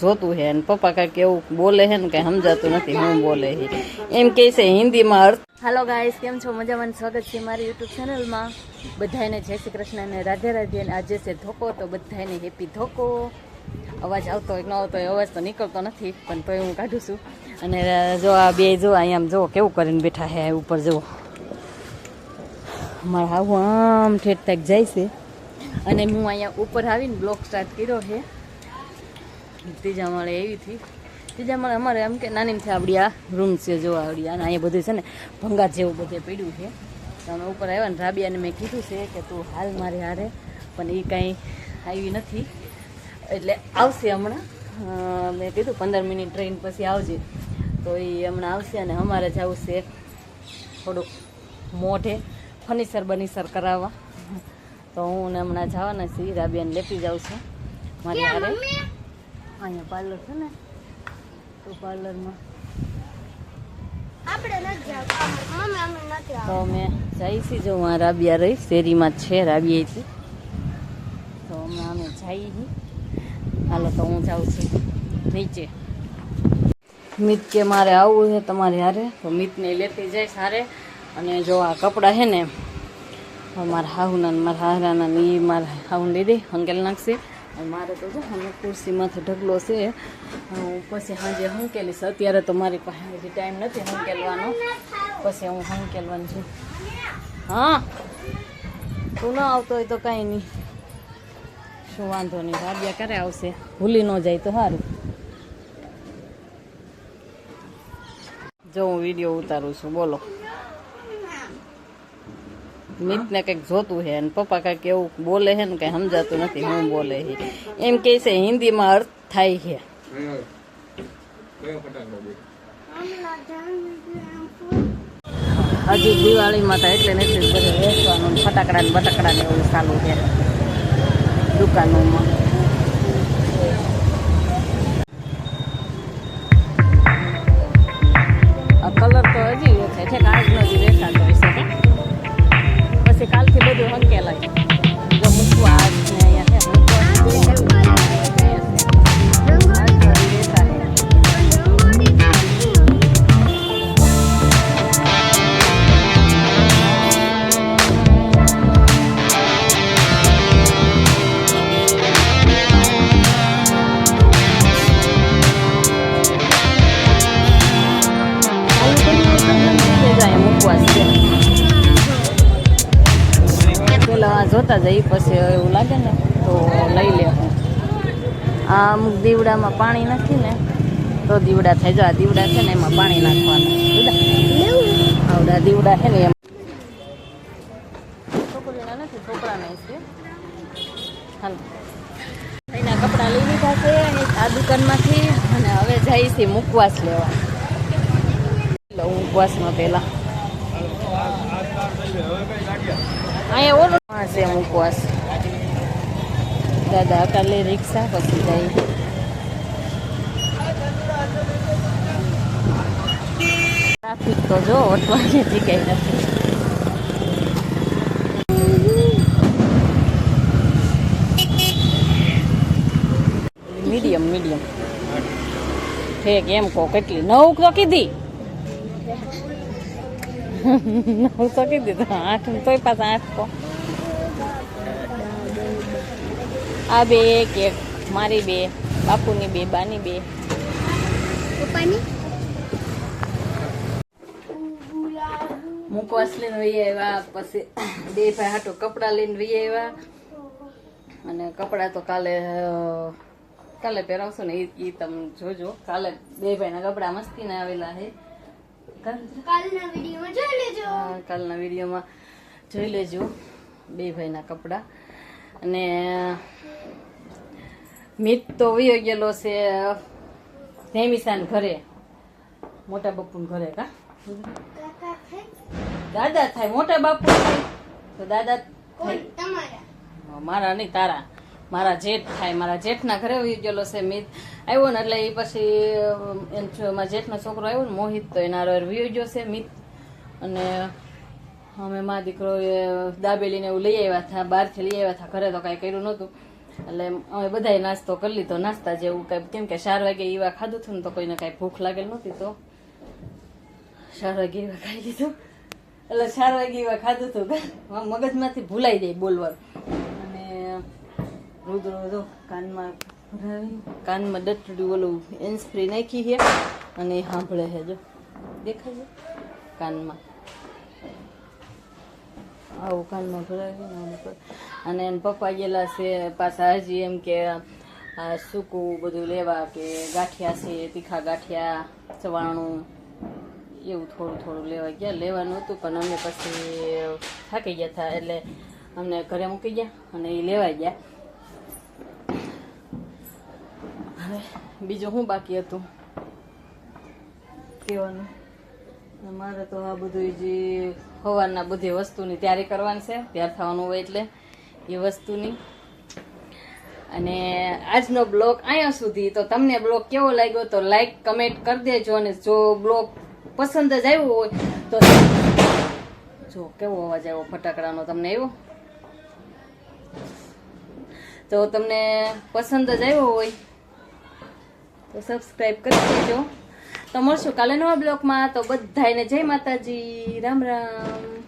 જોતું છે અને પપ્પા કાંઈક એવું બોલે છે ને કંઈ સમજાતું નથી, હું બોલે છે એમ કહે છે હિન્દીમાં અર્થ. હાલો ગાઈસ કેમ છો? મજામાં સ્વાગત છે મારી યુટ્યુબ ચેનલમાં બધાને જય શ્રી કૃષ્ણ અને રાધે રાધે અને આજે છે ધોકો, તો બધાને હેપી ધોકો. અવાજ આવતો હોય ન આવતો હોય, અવાજ તો નીકળતો નથી, પણ તોય હું કાઢું છું. અને જો આ બે જો અહીંયા જો કેવું કરીને બેઠા છે ઉપર જુઓ મારા આવું આમ ઠેઠ જાય છે. અને હું અહીંયા ઉપર આવીને બ્લોક સ્ટાર્ટ કર્યો છે. ત્રીજા માળે એવી હતી. ત્રીજા માળે અમારે એમ કે નાનીમથી આપણી આ રૂમ છે જો આવડી અને અહીંયા બધું છે ને ભંગાર જેવું બધે પડ્યું છે. તો અમે ઉપર આવ્યા ને રાબિયાને મેં કીધું છે કે તું હાલ મારે હારે પણ એ કાંઈ આવી નથી. એટલે આવશે હમણાં. મેં કીધું પંદર મિનિટ ટ્રેન પછી આવજે. તો એ હમણાં આવશે અને અમારે જવું છે થોડુંક મોઢે ફર્નિચર બનીચર કરાવવા. તો હું હમણાં જવાના છીએ રાબિયાને લેતી જાઉં છું. મારી હારે. અહીંયા પાર્લર છે ને તો પાર્લરમાં તો અમે જઈ છીએ જો હું રાબિયા રહી શેરીમાં છે રાબિયાથી તો. અમે અમે જઈ છીએ હાલો તો હું જાઉં છું નીચે. મિત કે મારે આવવું છે તમારે હારે? તો મિતને લેતી જાય સારે અને જો આ કપડાં છે ને મારા હાહુના મારા હારાના ને એ મારા હાહુને લીધી હંગેલ નાખશે મારે તો જો હમણાં ખુરશીમાંથી ઢગલો છે. હું પછી સાંજે હંકેલીશ અત્યારે તો મારી પાસે હજી ટાઈમ નથી હંકેલવાનો પછી હું હંકેલવાનું છું. હા, તું ન આવતો હોય તો કાંઈ નહીં. શું વાંધો નહીં ભાગ્યા ક્યારે આવશે? ભૂલી ન જાય તો સારું જો હું વીડિયો ઉતારું છું, બોલો. મિતને કંઈક જોતું છે અને પપ્પા કાંઈક એવું બોલે છે ને કંઈ સમજાતું નથી, હું બોલે છે એમ કહે છે, હિન્દીમાં અર્થ થાય છે. હજી દિવાળીમાં તો એટલે નથી બધું વેચવાનું ને ફટાકડા ને બટાકડા ને એવું ચાલુ છે. દુકાનોમાં. બધું હંકેલાય જો મૂકવા આજ ને પેલા જોતા જઈ પછી એવું લાગે ને, તો લઈ લે આ અમુક દીવડામાં પાણી નથી ને, તો દીવડા થઈ જો આ દીવડા છે ને, એમાં પાણી નાખવાનું. આવડા દીવડા છે ને, એમ. છોકરીના નથી, છોકરાના કપડાં લઈ લીધા આ દુકાનમાંથી, અને હવે જાય છે મુકવાસ લેવા મુકવાસમાં પહેલા. અહીંયા ઓલો છે મુકવાસ દાદા, કાલે રિક્ષા પછી જાય ટ્રાફિક તો જો ઓટવાની જગ્યાએ નથી. Medium medium. ઠેક એમ કહો, કેટલી? નવ તો કીધી. નવ તો કીધી, તો આઠ, તોય પાછા આઠ આ બે કે મારી બે બાપુની બે બાની બે. પપ્પાની? મુકવાસ લઈને વહી આવ્યા પછી બે ભાઈ હાટો કપડાં લઈને વહી આવ્યા. અને કપડાં તો કાલે કાલે પહેરાવશો ને એ તમે જોજો. કાલે બે ભાઈના કપડાં મસ્તીના આવેલા છે. કાલના વિડીયોમાં જોઈ લેજો. કાલના વિડીયોમાં જોઈ લેજો બે ભાઈના કપડાં. અને મિત તો વયો ગયેલો છે ધેમિસાન ઘરે મોટા બાપુન ઘરે કા? દાદા થાય મોટા બાપુ થાય. તો દાદા થાય. મારા નહીં તારા. મારા જેઠ થાય મારા જેઠના ઘરે વયો ગયેલો છે મિત. આવ્યો ને એટલે એ પછી મારા જેઠનો છોકરો આવ્યો ને મોહિત તો એના વહી ગયો છે મિત. અને અમે મા દીકરો દાબેલીને એવું લઈ આવ્યા હતા, બહારથી લઈ આવ્યા હતા, ઘરે તો કાંઈ કર્યું નહોતું. એટલે અમે બધાએ નાસ્તો કરી લીધો, નાસ્તા જેવું કાંઈ, કેમ કે ચાર વાગે એવા ખાધું હતું ને તો કોઈને કાંઈ ભૂખ લાગેલ નહોતી તો. ચાર વાગે એવા ખાઈ લીધું. એટલે ચાર વાગે એવા ખાધું હતું. મગજમાંથી ભૂલાઈ જાય બોલવાનું. અને રુદ્ર જો કાનમાં કાનમાં ડટડી ઓલું એન્સ ફ્રી નાખી છે. અને સાંભળે છે, જો. દેખાય છે? કાનમાં. આવું કાનમાં ભરાવી અને એને પપ્પા ગયેલા છે પાછા હજી એમ કે સૂકું બધું લેવા કે ગાંઠિયા છે, તીખા ગાંઠિયા, ચવાણું, એવું થોડું થોડું લેવા ગયા. લેવાનું હતું પણ અમે પછી થાકી ગયા હતા એટલે અમને ઘરે મૂકી ગયા અને એ લેવા ગયા. હવે બીજું શું બાકી હતું? કહેવાનું. મારે તો આ બધું જે સવારના બધી વસ્તુની તૈયારી કરવાની છે, તૈયાર થવાનું હોય એટલે એ વસ્તુની. અને આજનો બ્લોગ અહીંયા સુધી. તો તમને બ્લોગ કેવો લાગ્યો તો લાઈક, કમેન્ટ કરી દેજો અને જો બ્લોગ પસંદ જ આવ્યો હોય તો જો કેવો અવાજ આવ્યો ફટાકડાનો તમને આવ્યો? તો તમને પસંદ જ આવ્યો હોય તો સબસ્ક્રાઈબ કરી દેજો. તો મળશું કાલે નવા બ્લોગમાં તો બધાને જય માતાજી. રામ રામ.